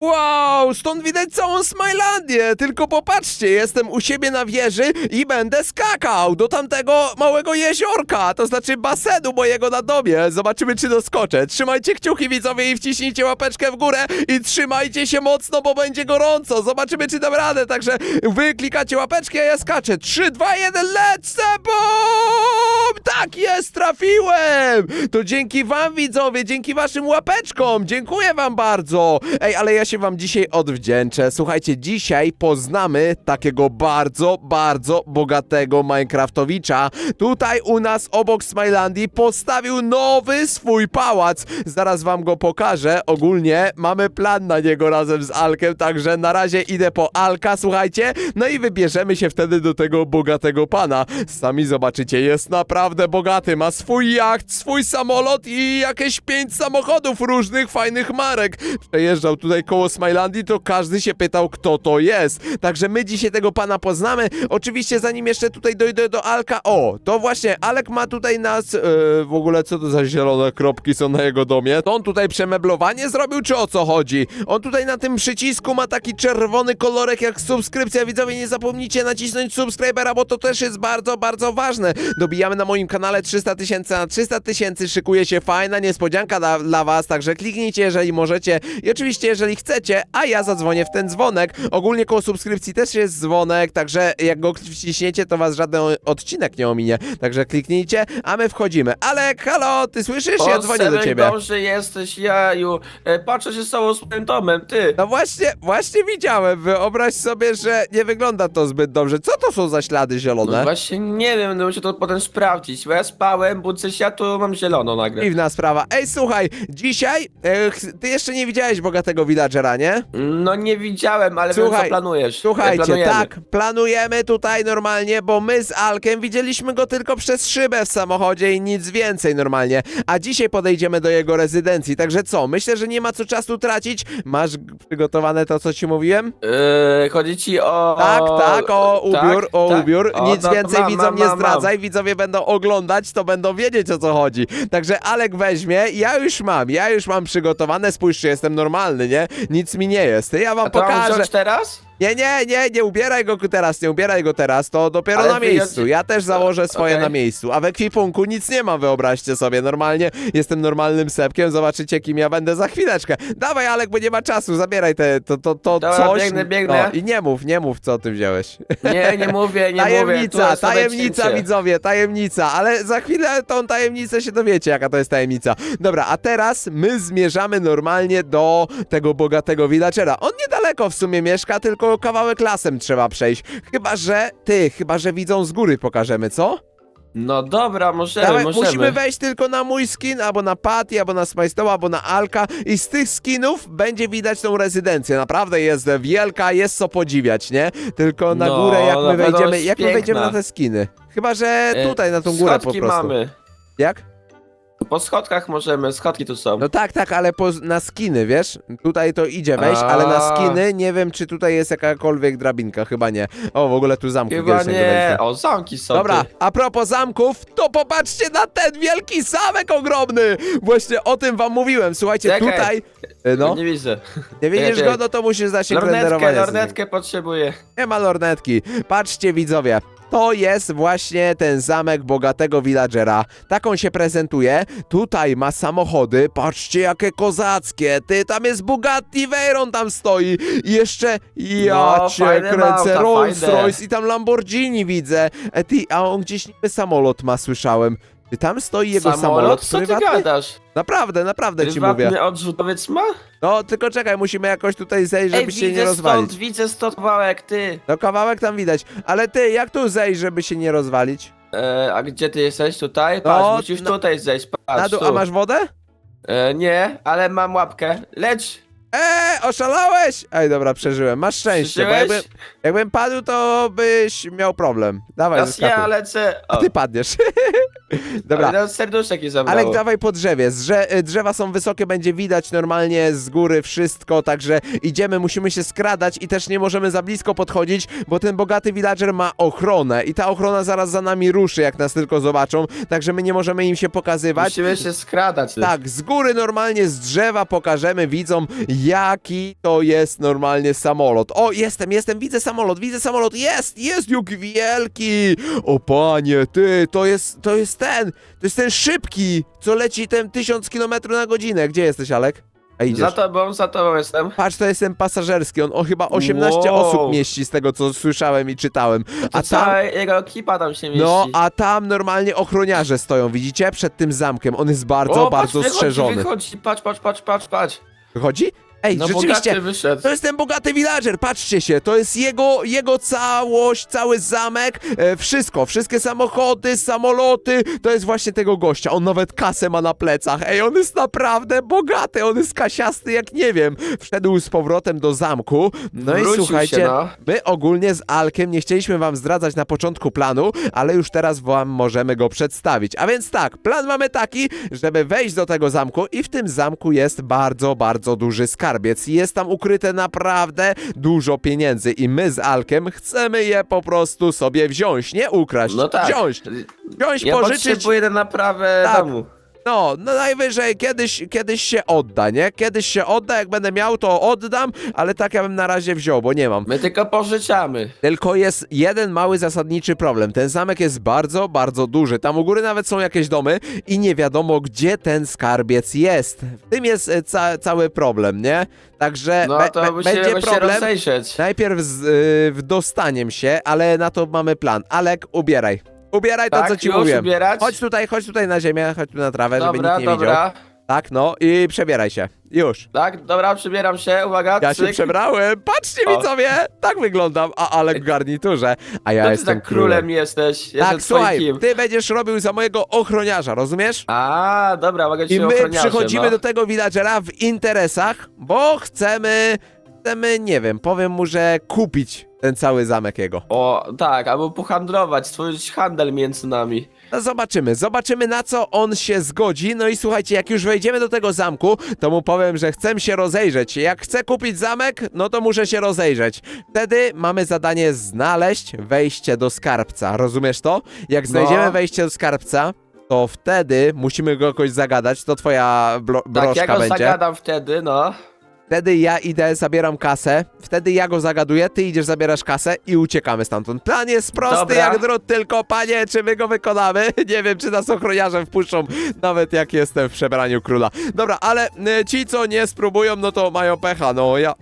Whoa! Wow, stąd widać całą Smilandię, tylko popatrzcie, jestem u siebie na wieży i będę skakał do tamtego małego jeziorka, to znaczy basenu mojego na domie. Zobaczymy, czy doskoczę. Trzymajcie kciuki widzowie i wciśnijcie łapeczkę w górę i trzymajcie się mocno, bo będzie gorąco. Zobaczymy, czy dam radę, także wy klikacie łapeczki, a ja skaczę. 3, 2, 1, lecę, bum! Tak jest, trafiłem! To dzięki wam widzowie, dzięki waszym łapeczkom, dziękuję wam bardzo. Ej, ale ja się wam dzisiaj odwdzięczę. Słuchajcie, dzisiaj poznamy takiego bardzo, bardzo bogatego Minecraftowicza. Tutaj u nas obok Smilandii postawił nowy swój pałac. Zaraz wam go pokażę. Ogólnie mamy plan na niego razem z Alkiem, także na razie idę po Alka, słuchajcie. No i wybierzemy się wtedy do tego bogatego pana. Sami zobaczycie, jest naprawdę bogaty. Ma swój jacht, swój samolot i jakieś pięć samochodów różnych fajnych marek. Przejeżdżał tutaj koło Smilandii, to każdy się pytał, kto to jest. Także my dzisiaj tego pana poznamy. Oczywiście zanim jeszcze tutaj dojdę do Alka, o, to właśnie Alek ma tutaj nas, e, w ogóle co to za zielone kropki są na jego domie? To on tutaj przemeblowanie zrobił, czy o co chodzi? On tutaj na tym przycisku ma taki czerwony kolorek jak subskrypcja. Widzowie, nie zapomnijcie nacisnąć subskrybera, bo to też jest bardzo, bardzo ważne. Dobijamy na moim kanale 300 tysięcy na 300 tysięcy, szykuje się fajna niespodzianka dla, dla was, także kliknijcie, jeżeli możecie i oczywiście, jeżeli chcecie, a ja zadzwonię w ten dzwonek. Ogólnie koło subskrypcji też jest dzwonek, także jak go wciśniecie, to was żaden odcinek nie ominie. Także kliknijcie, a my wchodzimy. Alek, halo, ty słyszysz? Ja dzwonię do ciebie. Dobrze jesteś, jaju. E, patrzę się z całą swoim domem, ty. No właśnie, właśnie widziałem. Wyobraź sobie, że nie wygląda to zbyt dobrze. Co to są za ślady No zielone? właśnie nie wiem, no muszę to potem sprawdzić. Bo ja spałem, budzę się, a tu mam zielono nagle. Dziwna sprawa. Ej, słuchaj, dzisiaj e, ch- ty jeszcze nie widziałeś bogatego villagera, nie? No nie widziałem, ale wiem Słuchaj, co planujesz. E, Słuchajcie, Planujemy. tak, planujemy tutaj normalnie, bo my z Alkiem widzieliśmy go tylko przez szybę w samochodzie i nic więcej normalnie. A dzisiaj podejdziemy do jego rezydencji, także co? Myślę, że nie ma co czasu tracić. Masz g- przygotowane to, co ci mówiłem? E, chodzi ci o... Tak, tak, o ubiór, tak, o tak. ubiór. O, Nic no, więcej mam, widzom mam, nie mam, zdradzaj. Widzowie będą oglądać, to będą wiedzieć o co chodzi. Także Alek weźmie, ja już mam, ja już mam przygotowane. Spójrzcie, jestem normalny, nie? Nic mi nie jest. Ja wam A to mam pokażę. wziąć teraz? Nie, nie, nie, nie ubieraj go teraz, nie ubieraj go teraz, to dopiero Ale na wyjąć- miejscu. Ja też założę swoje Okej. na miejscu, a w ekwipunku nic nie mam, wyobraźcie sobie. Normalnie jestem normalnym sepkiem, zobaczycie kim ja będę za chwileczkę. Dawaj Alek, bo nie ma czasu, zabieraj te, to, to, to Dobra, coś. biegnę, biegnę. No, I nie mów, nie mów co ty wziąłeś. Nie, nie mówię, nie mówię. Tu tajemnica, jest tajemnica cięcie. widzowie, tajemnica, ale za chwilę tą tajemnicę się dowiecie, jaka to jest tajemnica. Dobra, a teraz my zmierzamy normalnie do tego bogatego villagera. On niedaleko w sumie mieszka, tylko kawałek lasem trzeba przejść. Chyba, że ty, chyba, że widzą z góry pokażemy, co? No dobra, możemy, Dawaj, możemy. musimy wejść tylko na mój skin, albo na Patty, albo na Smajstoła, albo na Alka i z tych skinów będzie widać tą rezydencję. Naprawdę jest wielka, jest co podziwiać, nie? Tylko na No, górę, jak my pewno wejdziemy, jest jak my wejdziemy na piękna. te skiny. Chyba, że E, tutaj, na tą górę po Schodki prostu. mamy. Jak? Po schodkach możemy, schodki tu są. No tak, tak, ale po, na skiny, wiesz? Tutaj to idzie wejść, ale na A. skiny nie wiem, czy tutaj jest jakakolwiek drabinka, chyba nie. O, w ogóle tu zamki Chyba kiedyś nie. wejdziemy. O, zamki są. Dobra, ty. a propos zamków, to popatrzcie na ten wielki zamek ogromny! Właśnie o tym wam mówiłem. Słuchajcie, Czekaj. tutaj... e, No, Nie widzę. nie widzisz czekaj. go, no to musisz zasięg Lornetkę, renderowania. lornetkę potrzebuję. Nie ma lornetki. Patrzcie widzowie. To jest właśnie ten zamek bogatego villagera. Tak on się prezentuje. Tutaj ma samochody. Patrzcie jakie kozackie. Ty, tam jest Bugatti Veyron tam stoi. I jeszcze ja No, cię fajne kręcę. auta, Rolls fajne. Royce i tam Lamborghini widzę. E, ty, a on gdzieś niby samolot ma, słyszałem. Ty, tam stoi jego samolot, Samolot? Co ty prywatny? gadasz? Naprawdę, naprawdę ci mówię. Prywatny odrzutowiec ma? No, tylko czekaj, musimy jakoś tutaj zejść, żeby Ej, się nie widzę rozwalić. stąd, widzę stąd kawałek, ty. No kawałek tam widać. Ale ty, jak tu zejść, żeby się nie rozwalić? E, a gdzie ty jesteś? Tutaj? Patrz, No, musisz na- tutaj zejść, patrz Na dół, tu. a masz wodę? E, nie, ale mam łapkę. Lecz! Eee, oszalałeś! Ej, dobra, przeżyłem. Masz szczęście, bo Przeżyłeś? jakby, jakbym padł, to byś miał problem. Dawaj, Teraz ja zeskakuj. lecę. A O, ty padniesz. Dobra. Ale serduszek nie zabrało. Alek, dawaj po drzewie. Zrze y, drzewa są wysokie, będzie widać normalnie z góry wszystko, także idziemy, musimy się skradać i też nie możemy za blisko podchodzić, bo ten bogaty villager ma ochronę i ta ochrona zaraz za nami ruszy, jak nas tylko zobaczą, także my nie możemy im się pokazywać. Musimy się skradać. Tak, z góry normalnie z drzewa pokażemy widzom, jaki to jest normalnie samolot. O, jestem, jestem, widzę samolot, widzę samolot, jest, jest, jak wielki. O panie, ty, to jest, to jest ten, to jest ten szybki, co leci ten 1000 km na godzinę. Gdzie jesteś, Alek? A idziesz. Za tobą, za tobą jestem. Patrz, to jest ten pasażerski, on o chyba 18 Wow. osób mieści z tego, co słyszałem i czytałem. A tam, cała jego ekipa tam się mieści. no, a tam normalnie ochroniarze stoją, widzicie? Przed tym zamkiem, on jest bardzo, o, bardzo patrz, strzeżony. Wychodzi, wychodzi, patrz, patrz, patrz, patrz, patrz. Wychodzi? Ej, No rzeczywiście, bogaty wyszedł. to jest ten bogaty villager, patrzcie się, to jest jego, jego całość, cały zamek, e, wszystko, wszystkie samochody, samoloty, to jest właśnie tego gościa, on nawet kasę ma na plecach, ej, on jest naprawdę bogaty, on jest kasiasty jak nie wiem. Wszedł z powrotem do zamku, no i Wrócił słuchajcie, się, no. my ogólnie z Alkiem nie chcieliśmy wam zdradzać na początku planu, ale już teraz wam możemy go przedstawić. A więc tak, plan mamy taki, żeby wejść do tego zamku i w tym zamku jest bardzo, bardzo duży skarbiec. Jest tam ukryte naprawdę dużo pieniędzy i my z Alkiem chcemy je po prostu sobie wziąć, nie ukraść, No tak. wziąć, wziąć, Ja pożyczyć. potrzebuję na naprawę Tak. domu. No, no najwyżej kiedyś, kiedyś się odda, nie? Kiedyś się odda, jak będę miał, to oddam, ale tak ja bym na razie wziął, bo nie mam. My tylko pożyczamy. Tylko jest jeden mały zasadniczy problem. Ten zamek jest bardzo, bardzo duży. Tam u góry nawet są jakieś domy i nie wiadomo, gdzie ten skarbiec jest. W tym jest e, ca cały problem, nie? Także No be- to be- musimy będzie się problem rozejrzeć. najpierw z y, w dostaniem się, ale na to mamy plan. Alek, ubieraj. Ubieraj to, Tak, co ci już mówiłem. ubierać? Chodź tutaj, chodź tutaj na ziemię, chodź tu na trawę, żeby Dobra, nikt nie widział. dobra. Tak, no i przebieraj się. Już. Tak, dobra, przybieram się, uwaga, Ja się cyk. przebrałem. Patrzcie O. widzowie, tak wyglądam, a Alek w garniturze, a ja No ty jestem tak królem jesteś, jestem Tak, słuchaj, kim. ty będziesz robił za mojego ochroniarza, rozumiesz? A, dobra, mogę ci I my przychodzimy no. do tego villagera w interesach, bo chcemy, chcemy, nie wiem, powiem mu, że kupić ten cały zamek jego. O, tak, albo pohandlować, stworzyć handel między nami. No zobaczymy, zobaczymy na co on się zgodzi. No i słuchajcie, jak już wejdziemy do tego zamku, to mu powiem, że chcę się rozejrzeć. Jak chcę kupić zamek, no to muszę się rozejrzeć. Wtedy mamy zadanie znaleźć wejście do skarbca. Rozumiesz to? Jak znajdziemy No. wejście do skarbca, to wtedy musimy go jakoś zagadać. To twoja blo- Tak, broszka ja go będzie. zagadam wtedy, no. Wtedy ja idę, zabieram kasę, wtedy ja go zagaduję, ty idziesz, zabierasz kasę i uciekamy stamtąd. Plan jest prosty Dobra. jak drut, tylko panie, czy my go wykonamy? Nie wiem, czy nas ochroniarzem wpuszczą, nawet jak jestem w przebraniu króla. Dobra, ale y, ci, co nie spróbują, no to mają pecha, no ja,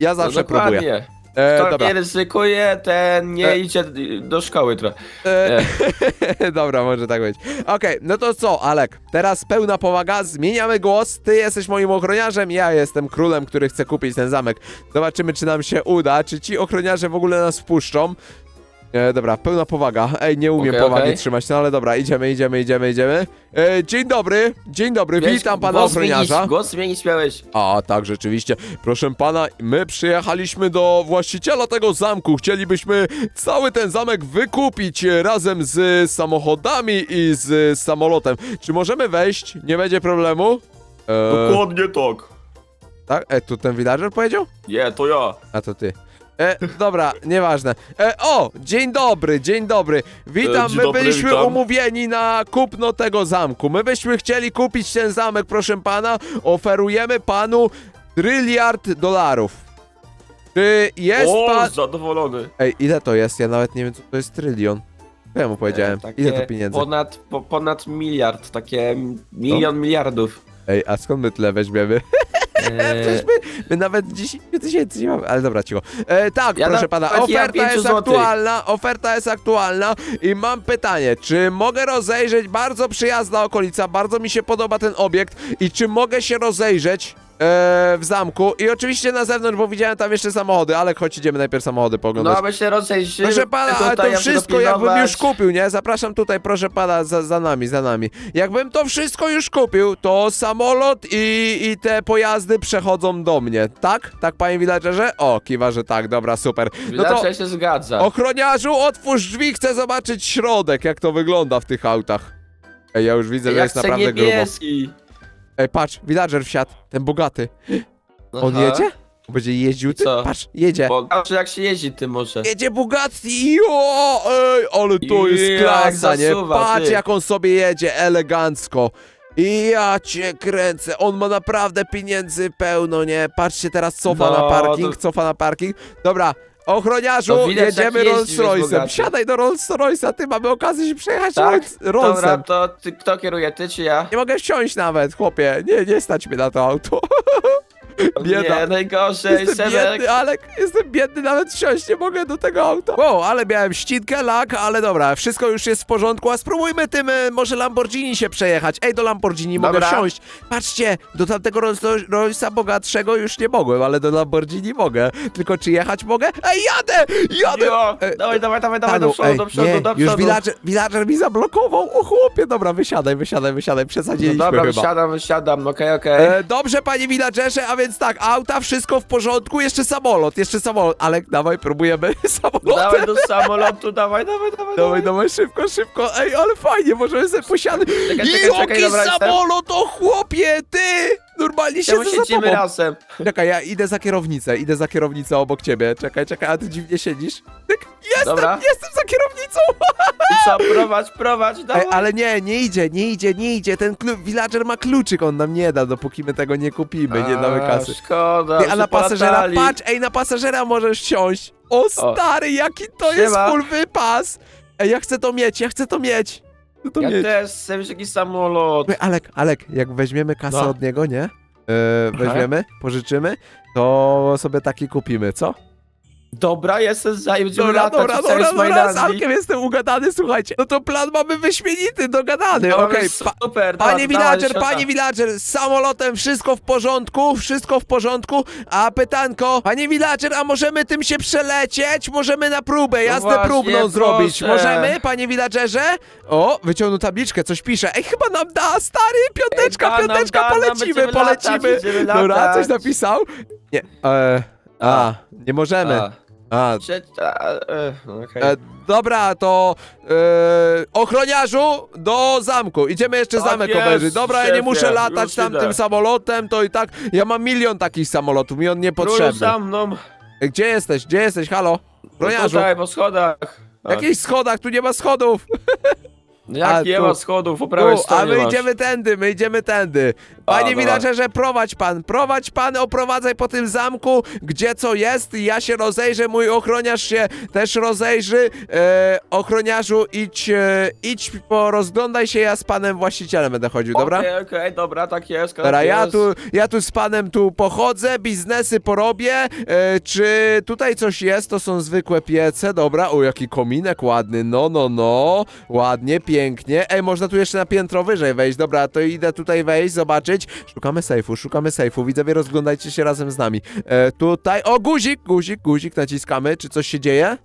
ja zawsze no, dokładnie. E, Kto dobra, nie ryzykuje, ten nie E. idzie do szkoły trochę. e, dobra, może tak być. Okej, no to co, Alek, teraz pełna powaga, zmieniamy głos, ty jesteś moim ochroniarzem, ja jestem królem, który chce kupić ten zamek. Zobaczymy, czy nam się uda, czy ci ochroniarze w ogóle nas wpuszczą. E, dobra, pełna powaga. Ej, nie umiem Okej, powagi okej. trzymać, no ale dobra, idziemy, idziemy, idziemy, idziemy. E, dzień dobry, dzień dobry, Wiesz, witam pana głos ochroniarza. Zmienić, głos zmienić miałeś. A, tak, rzeczywiście. Proszę pana, my przyjechaliśmy do właściciela tego zamku. Chcielibyśmy cały ten zamek wykupić e, razem z samochodami i z samolotem. Czy możemy wejść? Nie będzie problemu? E, Dokładnie tak. tak? E, tu ten villager powiedział? Nie, to ja. A to ty. E, dobra, nieważne. E, o, dzień dobry, dzień dobry. Witam, E, dzień my dobry, byliśmy witam. umówieni na kupno tego zamku. My byśmy chcieli kupić ten zamek, proszę pana. Oferujemy panu tryliard dolarów. Czy jest o, pan... zadowolony. Ej, ile to jest? Ja nawet nie wiem, co to jest trylion. Co ja mu powiedziałem? E, takie Ile to pieniędzy? Ponad, po, ponad miliard, takie milion miliardów. Ej, a skąd my tyle weźmiemy? E, Przecież my, my nawet 10 tysięcy nie mamy, ale dobra, cicho. E, tak, Ja proszę na- pana, ja oferta pięciu jest złotych. aktualna, oferta jest aktualna i mam pytanie, czy mogę rozejrzeć, bardzo przyjazna okolica, bardzo mi się podoba ten obiekt i czy mogę się rozejrzeć w zamku i oczywiście na zewnątrz, bo widziałem tam jeszcze samochody, ale chodź idziemy najpierw samochody pooglądać. no, my się rozejrzymy. Proszę pana, ale to wszystko jakbym już kupił, nie? Zapraszam tutaj, proszę pana, za, za nami, za nami. Jakbym to wszystko już kupił, to samolot i, i te pojazdy przechodzą do mnie, tak? Tak, panie villagerze? O, kiwa, że tak, dobra, super. No to, się zgadza. ochroniarzu, otwórz drzwi, chcę zobaczyć środek, jak to wygląda w tych autach. Ej, ja już widzę, że ja jest naprawdę grubo. Ej, patrz, villager wsiadł, ten bogaty. On Aha. jedzie? On będzie jeździł, ty? Co? Patrz, jedzie. Znaczy jak się jeździ tym może. Jedzie Bugatti, jo, ej, ale to jest klasa, nie? zasuwa, Patrz ty. jak on sobie jedzie, elegancko. I ja cię kręcę, on ma naprawdę pieniędzy pełno, nie? Patrzcie teraz cofa No, na parking, to- cofa na parking. Dobra, ochroniarzu, To widać, jedziemy Rolls jest Royce'em. bogaty. Siadaj do Rolls Royce'a, ty mamy okazję się przejechać Tak? Rolls- Dobra, Rolls'em. to ty, kto kieruje, ty czy ja? Nie mogę wsiąść nawet, chłopie, nie, nie stać mnie na to auto. Bieda. Nie, najgorzej, Jestem Sebek. biedny, Alek, jestem biedny, nawet wsiąść nie mogę do tego auta. Wow, ale miałem ścinkę, lak, ale dobra, wszystko już jest w porządku, a spróbujmy tym e, może Lamborghini się przejechać. Ej, do Lamborghini mogę Dobra. wsiąść. Patrzcie, do tamtego Rolls- Royce'a bogatszego już nie mogłem, ale do Lamborghini mogę. Tylko czy jechać mogę? Ej, jadę! Jadę! Jo, E, dawaj, dawaj, dawaj, dawaj, Panu, do przodu, ej, do przodu, nie, do już przodu. villager, villager mi zablokował, o chłopie, dobra, wysiadaj, wysiadaj, wysiadaj, No przesadziliśmy dobra, chyba. wysiadam, wysiadam, okej, okej. E, dobrze, panie villagerze, a więc tak, auta, wszystko w porządku, jeszcze samolot, jeszcze samolot. Alek, dawaj, próbujemy samolotem. Dawaj do samolotu, dawaj, dawaj, dawaj, Dawaj, dawaj, szybko, szybko. Ej, ale fajnie, możemy sobie posiadać. Czekaj, czekaj, czekaj, Jaki dobra, samolot, o chłopie, ty! Normalnie Czemu siedzę za siedzimy tobą. razem? Czekaj, ja idę za kierownicę, idę za kierownicę obok ciebie. Czekaj, czekaj, a ty dziwnie siedzisz. Tyk, jestem, Dobra. jestem za kierownicą. I co, prowadź, prowadź, dawaj. Ej, ale nie, nie idzie, nie idzie, nie idzie. Ten klu- villager ma kluczyk, on nam nie da, dopóki my tego nie kupimy, nie damy A, kasy. Szkoda, Ty, a że na pasażera, polatali. patrz, ej, na pasażera możesz siąść. O stary, jaki to jest Siema. full wypas. Ej, ja chcę to mieć, ja chcę to mieć. Chcę to Ja mieć. też, chcę mieć jakiś samolot. Ej, Alek, Alek, jak weźmiemy kasę No. od niego, nie? Yy, weźmiemy, pożyczymy, to sobie taki kupimy, co? Dobra, jestem za i będziemy Dobra, latać dobra, w całej dobra, dobra, z. Alkiem jestem ugadany, słuchajcie. No to plan mamy wyśmienity, dogadany, No, okej. pa- super, Panie dawaj, villager, panie villager, z samolotem wszystko w porządku, wszystko w porządku, a pytanko, panie villager, a możemy tym się przelecieć? Możemy na próbę, jazdę No właśnie, próbną zrobić, proszę. możemy, panie villagerze? O, wyciągnął tabliczkę, coś pisze, ej, chyba nam da, stary, piąteczka, Ej, da nam, piąteczka, da nam, polecimy, będziemy latać, polecimy. będziemy Dobra, latać. coś napisał? Nie, e, a, nie możemy, A, a, prze- a, e, okej. E, dobra, to e, ochroniarzu do zamku. Idziemy jeszcze Tak zamek jest, obejrzeć. Dobra, ja nie szefie, muszę latać już tam idę. tym samolotem, to i tak. Ja mam milion takich samolotów, mi on Królu niepotrzebny. za mną. E, Gdzie jesteś? Gdzie jesteś? Halo? No Ochroniarzu? Tutaj, po schodach. W jakichś schodach, tu nie ma schodów. Jak A, nie tu. ma schodów, po prawej Tu, a stronie my masz. idziemy tędy, my idziemy tędy. Panie dobra. villagerze, prowadź pan, prowadź pan, oprowadzaj po tym zamku, gdzie co jest, ja się rozejrzę, mój ochroniarz się też rozejrzy. E, ochroniarzu, idź, e, idź, porozglądaj się, ja z panem właścicielem będę chodził, dobra? Okej, okej, dobra, tak jest, tak Dobra, ja jest. tu, ja tu z panem tu pochodzę, biznesy porobię. E, czy tutaj coś jest? To są zwykłe piece, dobra. O, jaki kominek ładny, no, no, no. Ładnie, pięknie. Ej, można tu jeszcze na piętro wyżej wejść. Dobra, to idę tutaj wejść, zobaczyć. Szukamy sejfu, szukamy sejfu. Widzowie, rozglądajcie się razem z nami. E, tutaj, o, guzik, guzik, guzik, naciskamy. Czy coś się dzieje?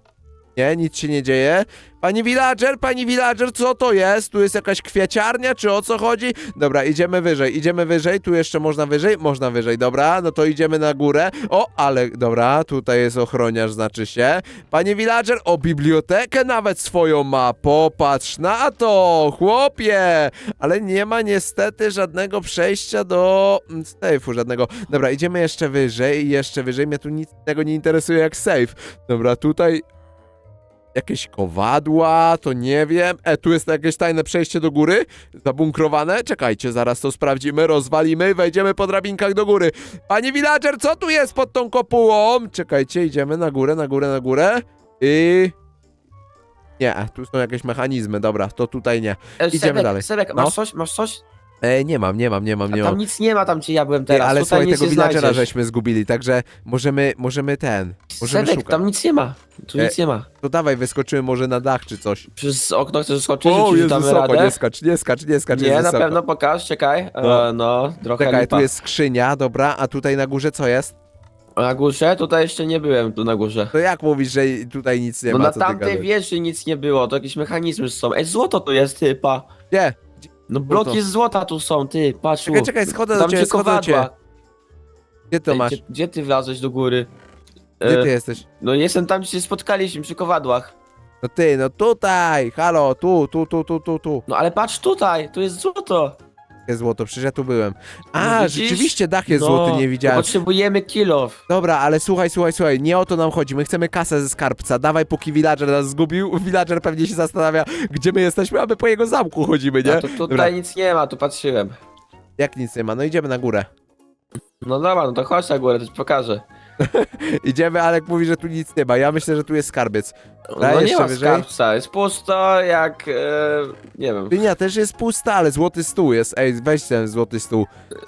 Nie, nic się nie dzieje. Pani villager, pani villager, co to jest? Tu jest jakaś kwieciarnia, czy o co chodzi? Dobra, idziemy wyżej, idziemy wyżej, tu jeszcze można wyżej? Można wyżej, dobra, no to idziemy na górę. O, ale, dobra, tutaj jest ochroniarz, znaczy się. Panie villager, o, bibliotekę nawet swoją ma, popatrz na to, chłopie! Ale nie ma niestety żadnego przejścia do mm, sejfu, żadnego. Dobra, idziemy jeszcze wyżej, jeszcze wyżej, mnie tu nic innego nie interesuje jak safe. Dobra, tutaj jakieś kowadła, to nie wiem. E, tu jest jakieś tajne przejście do góry, zabunkrowane. Czekajcie, zaraz to sprawdzimy, rozwalimy, wejdziemy po drabinkach do góry. Panie villager, co tu jest pod tą kopułą? Czekajcie, idziemy na górę, na górę, na górę. I... Nie, tu są jakieś mechanizmy, dobra, to tutaj nie. E, idziemy Sebek, dalej. Sebek, No. masz coś, masz coś? E, nie mam, nie mam, nie mam, A nie tam mam. nic nie ma, tam gdzie ja byłem Nie, teraz, ale tutaj słuchaj, nic tego nie villagera znajdziesz. żeśmy zgubili, także możemy, możemy ten, możemy Sebek, szukać. tam nic nie ma, tu E, nic nie ma. To dawaj, wyskoczymy może na dach czy coś. Przez okno chcesz skoczyć, O, rzucić jest damy wysoko, radę? nie skacz, nie skacz, nie skacz, Nie, na wysoko. pewno pokaż, czekaj. E, No. no, trochę Czekaj, lipa. tu jest skrzynia, dobra, a tutaj na górze co jest? Na górze? Tutaj jeszcze nie byłem, tu na górze. To jak mówisz, że tutaj nic nie no ma, na co ty tamtej gadasz? wieży nic nie było, to jakieś mechanizmy są. Ej, złoto tu jest, typa. Gdzie? No bloki z złota tu są, ty, patrz Czekaj, czekaj, schodzę do ciebie, gdzie schodzę do ciebie. kowadła. Gdzie to Ej, masz? Gdzie, gdzie ty wlazłeś do góry? Gdzie E, ty jesteś? No jestem tam, gdzie się spotkaliśmy, przy kowadłach. No ty, no tutaj, halo, tu, tu, tu, tu, tu, tu. No ale patrz tutaj, tu jest złoto. Jest złoto, przecież ja tu byłem. A, No widzisz? rzeczywiście dach jest No, złoty, nie to widziałem. Potrzebujemy kilof. Dobra, ale słuchaj, słuchaj, słuchaj, nie o to nam chodzi. My chcemy kasę ze skarbca. Dawaj, póki villager nas zgubił. Villager pewnie się zastanawia, gdzie my jesteśmy, a my po jego zamku chodzimy, nie? A tu tutaj Dobra, nic nie ma, tu patrzyłem. jak nic nie ma, no idziemy na górę. No dobra, no to chodź na górę, to ci pokażę. Idziemy, Alek mówi, że tu nic nie ma. Ja myślę, że tu jest skarbiec. Daj no nie jeszcze ma wyżej. skarbca, jest pusto jak... E, nie wiem. Dynia też jest pusta, ale złoty stół jest. Ej, weź ten złoty stół.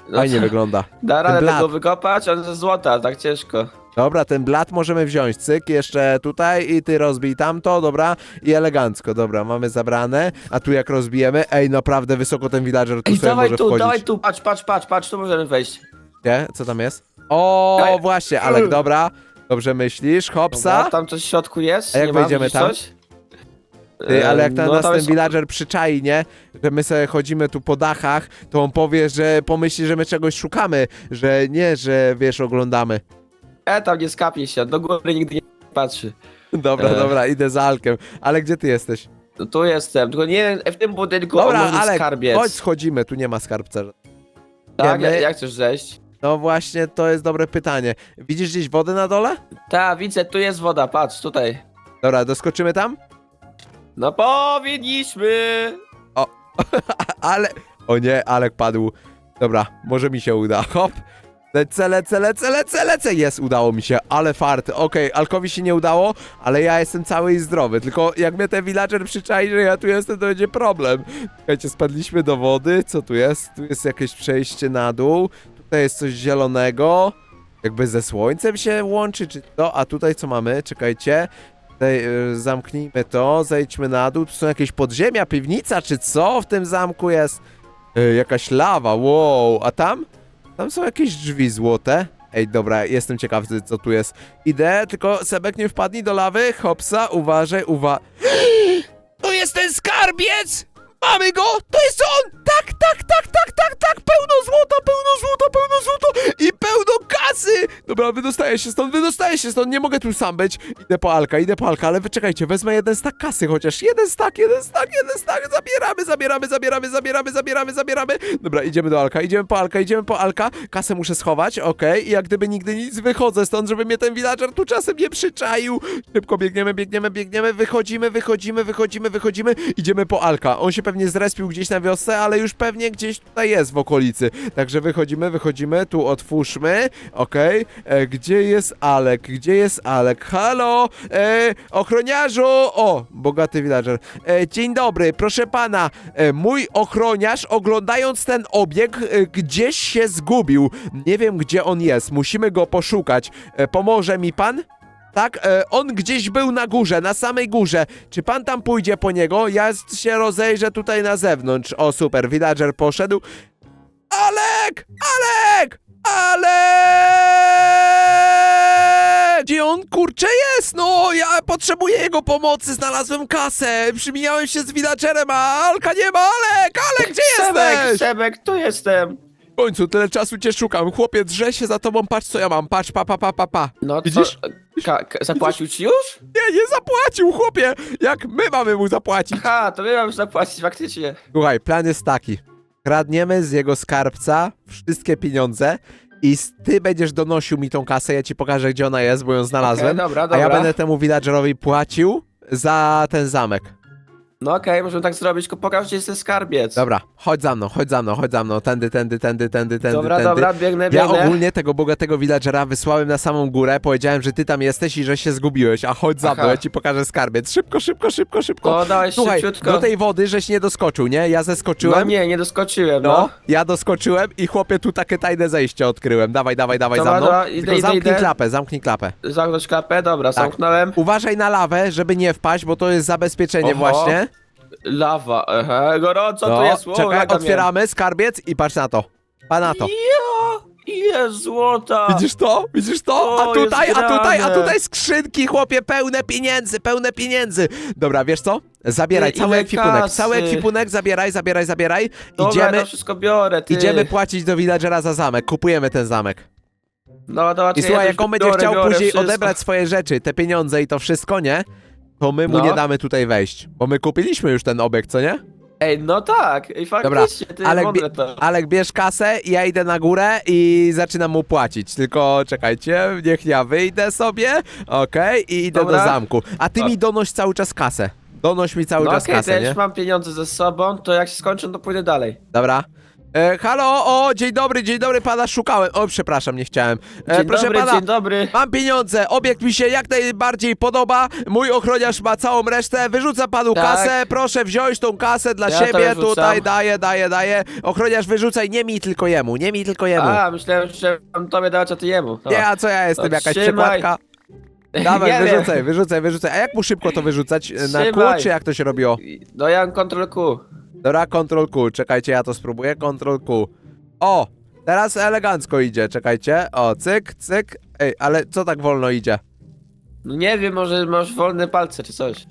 No, Fajnie wygląda. Da radę blat. tego wykopać, on jest złota, tak ciężko. Dobra, ten blat możemy wziąć. Cyk, jeszcze tutaj i ty rozbij tamto, dobra? I elegancko, dobra, mamy zabrane. A tu jak rozbijemy, ej, naprawdę wysoko ten villager tu Ej, sobie dawaj może tu, wchodzić. dawaj tu, patrz, patrz, patrz, patrz, tu możemy wejść. Nie? Co tam jest? O, właśnie, Alek, dobra. Dobrze myślisz, hopsa. Dobra, tam coś w środku jest? A jak nie ma, wejdziemy widzisz tam? Coś? Ty, ale jak E, na no, nas tam ten jest- villager przyczai, nie? Że my sobie chodzimy tu po dachach, to on powie, że pomyśli, że my czegoś szukamy, że nie, że wiesz, oglądamy. E, tam nie skapnie się, do góry nigdy nie patrzy. Dobra, E. dobra, idę za Alkiem. Ale gdzie ty jesteś? No tu jestem, tylko nie w tym budynku Dobra, on Alek, skarbiec. chodź schodzimy, tu nie ma skarbca. tak, Idziemy. jak, jak chcesz zejść? No właśnie, to jest dobre pytanie. Widzisz gdzieś wodę na dole? Ta, widzę, tu jest woda, patrz, tutaj. Dobra, doskoczymy tam? No powinniśmy! Ale... O nie, Alek padł. Dobra, może mi się uda. Hop. Lecę, lecę, lecę, lecę, lecę. Jest, udało mi się, ale fart. Okej, Alkowi się nie udało, ale ja jestem cały i zdrowy. Tylko jak mnie ten villager przyczai, że ja tu jestem, to będzie problem. Słuchajcie, spadliśmy do wody. Co tu jest? Tu jest jakieś przejście na dół. Tutaj jest coś zielonego. Jakby ze słońcem się łączy, czy to? A tutaj co mamy? Czekajcie. Tutaj, y, zamknijmy to, zejdźmy na dół. Tu są jakieś podziemia, piwnica, czy co w tym zamku jest? Y, jakaś lawa, wow. A tam? Tam są jakieś drzwi złote. Ej, dobra, jestem ciekawy, co tu jest. Idę, tylko Sebek nie wpadnij do lawy. Hopsa, uważaj, uwa... To jest ten skarbiec! Mamy go! To jest on! Tak, tak, tak, tak, tak, tak! Pełno złota, pełno złota, pełno złota i pełno kasy! Dobra, wydostaję się stąd, wydostaję się stąd, nie mogę tu sam być. Idę po Alka, idę po Alka, ale wyczekajcie, wezmę jeden stak kasy chociaż. Jeden stak, jeden stak, jeden stak, zabieramy, zabieramy, zabieramy, zabieramy, zabieramy, zabieramy. Dobra, idziemy do Alka, idziemy po Alka, idziemy po Alka. Kasę muszę schować, okej, i jak gdyby nigdy nic wychodzę stąd, żeby mnie ten villager tu czasem nie przyczaił. Szybko biegniemy, biegniemy, biegniemy, wychodzimy, wychodzimy, wychodzimy, wychodzimy. Idziemy po Alka. On się pewnie zrespił gdzieś na wiosce, ale już pewnie gdzieś tutaj jest w okolicy. Także wychodzimy, wychodzimy, tu otwórzmy, okej. E, Gdzie jest Alek? Gdzie jest Alek? Halo? E, ochroniarzu! O, bogaty villager. E, dzień dobry, proszę pana. E, mój ochroniarz, oglądając ten obieg, e, gdzieś się zgubił. Nie wiem, gdzie on jest. Musimy go poszukać. E, pomoże mi pan? Tak, e, on gdzieś był na górze, na samej górze. Czy pan tam pójdzie po niego? Ja się rozejrzę tutaj na zewnątrz. O, super, villager poszedł. Alek! Alek! Alek! Gdzie on kurczę jest? No, ja potrzebuję jego pomocy, znalazłem kasę. Przymijałem się z villagerem, a Alka nie ma. Alek! Alek, gdzie Sebek, jesteś? Sebek, tu jestem! W końcu, tyle czasu cię szukam. Chłopie, drze się za tobą, patrz co ja mam. Patrz, pa, pa, pa, pa, pa. No Widzisz? co, ka, ka, zapłacił ci już? Nie, nie zapłacił, chłopie! Jak my mamy mu zapłacić? Ha, to my mamy zapłacić faktycznie. Słuchaj, plan jest taki. Kradniemy z jego skarbca wszystkie pieniądze i s- ty będziesz donosił mi tą kasę, ja ci pokażę, gdzie ona jest, bo ją znalazłem. Okej, dobra, a dobra. ja będę temu villagerowi płacił za ten zamek. No okej, możemy tak zrobić, tylko pokaż gdzie jest ten skarbiec. Dobra, chodź za mną, chodź za mną, chodź za mną. Tędy, tędy, tędy, tędy, tędy, dobra, tędy. dobra, biegnę, Ja biegnę. ogólnie tego bogatego villagera wysłałem na samą górę, powiedziałem, że ty tam jesteś i że się zgubiłeś, a chodź za Aha. mną, ja ci pokażę skarbiec. Szybko, szybko, szybko, szybko. To dałeś Słuchaj, szybciutko. do tej wody żeś nie doskoczył, nie? Ja zeskoczyłem. No nie, nie doskoczyłem, No, no. ja doskoczyłem i chłopie tu takie tajne zejście odkryłem. Dawaj, dawaj, dawaj Dobra, za mną. dobra, idę, Tylko idę, zamknij idę. klapę, zamknij klapę. Zamknąć klapę, dobra, Tak. zamknąłem. Uważaj na lawę, żeby nie wpaść, bo to jest zabezpieczenie Oho. właśnie. Lawa, aha, gorąco tu No, jest, wow, czekaj, otwieramy skarbiec i patrz na to. Pa na to. Ja, ile złota. Widzisz to? Widzisz to? A O, tutaj, jest a tutaj, a tutaj skrzynki, chłopie, pełne pieniędzy, pełne pieniędzy. Dobra, wiesz co? Zabieraj cały ekwipunek, kasy. cały ekwipunek zabieraj, zabieraj, zabieraj. Dobra, Idziemy, wszystko biorę, ty. idziemy płacić do villagera za zamek, kupujemy ten zamek. No, dobra, I słuchaj, ja jak on będzie biorę, chciał biorę później wszystko. odebrać swoje rzeczy, te pieniądze i to wszystko, nie? To my mu No. nie damy tutaj wejść. Bo my kupiliśmy już ten obiekt, co nie? Ej, no tak, Dobra, faktycznie, ty Alek, mądre bie- to. Alek, bierz kasę, ja idę na górę i zaczynam mu płacić. Tylko czekajcie, niech ja wyjdę sobie, okej, i idę Dobra. do zamku. A ty mi donoś cały czas kasę. Donoś mi cały No czas okej, to kasę, ja nie? już mam pieniądze ze sobą, to jak się skończą, to pójdę dalej. Dobra. E, halo, o, dzień dobry, dzień dobry, pana szukałem. O, przepraszam, nie chciałem. E, Dzień proszę dobry, pana, dzień dobry. Mam pieniądze, obiekt mi się jak najbardziej podoba. Mój ochroniarz ma całą resztę. Wyrzucę panu Tak. kasę. Proszę wziąć tą kasę dla Ja to siebie. wyrzucam. Tutaj daję, daję, daję. Ochroniarz wyrzucaj, nie mi tylko jemu, nie mi tylko jemu. A, myślałem, że mam tobie dać, a ty jemu. O. Nie, a co ja jestem, jakaś trzymaj. przekładka? Dawaj, Nie wiem. wyrzucaj, wyrzucaj, wyrzucaj. A jak mu szybko to wyrzucać? Na Q, Trzymaj. czy jak to się robiło? No ja mam Ctrl Q. Dobra, Ctrl Q, czekajcie, ja to spróbuję. Ctrl Q. O! Teraz elegancko idzie, czekajcie. O, cyk, cyk. Ej, ale co tak wolno idzie? No nie wiem, może masz wolne palce czy coś.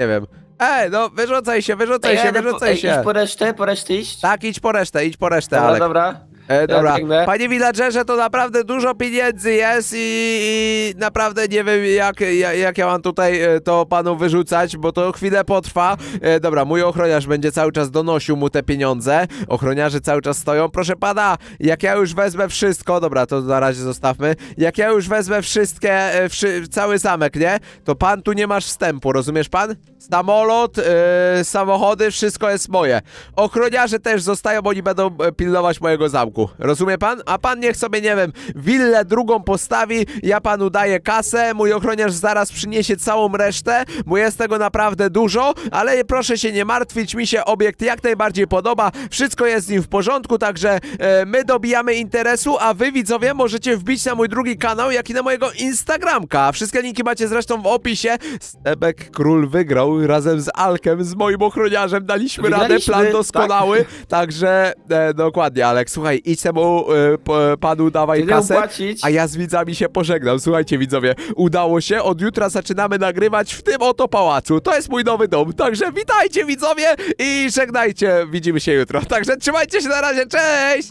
Nie wiem. Ej, no wyrzucaj się, wyrzucaj się, jadę po- wyrzucaj ej, się. Idź po resztę, po resztę iść. Tak, idź po resztę, idź po resztę, dobra, dobra. E, dobra, biegnę. panie villagerze, to naprawdę dużo pieniędzy jest i, i naprawdę nie wiem jak, jak, jak ja mam tutaj e, to panu wyrzucać, bo to chwilę potrwa. E, dobra, mój ochroniarz będzie cały czas donosił mu te pieniądze. Ochroniarze cały czas stoją. Proszę pana, jak ja już wezmę wszystko, dobra, to na razie zostawmy. Jak ja już wezmę wszystkie, e, wszy, cały zamek, nie? To pan tu nie masz wstępu, rozumiesz pan? Samolot, e, samochody, wszystko jest moje. Ochroniarze też zostają, oni będą e, pilnować mojego zamku. Rozumie pan? A pan niech sobie, nie wiem, willę drugą postawi, ja panu daję kasę, mój ochroniarz zaraz przyniesie całą resztę, bo jest tego naprawdę dużo, ale proszę się nie martwić, mi się obiekt jak najbardziej podoba, wszystko jest z nim w porządku, także e, my dobijamy interesu, a wy widzowie możecie wbić na mój drugi kanał, jak i na mojego Instagramka. Wszystkie linki macie zresztą w opisie. Stebek Król wygrał razem z Alkiem, z moim ochroniarzem, daliśmy radę, Wygraliśmy, plan tak. doskonały, także e, dokładnie, Alek, słuchaj, idź temu p, panu dawaj Tyle kasę, płacić. a ja z widzami się pożegnam. Słuchajcie widzowie, udało się, od jutra zaczynamy nagrywać w tym oto pałacu. To jest mój nowy dom, także witajcie widzowie i żegnajcie, widzimy się jutro. Także trzymajcie się na razie, cześć!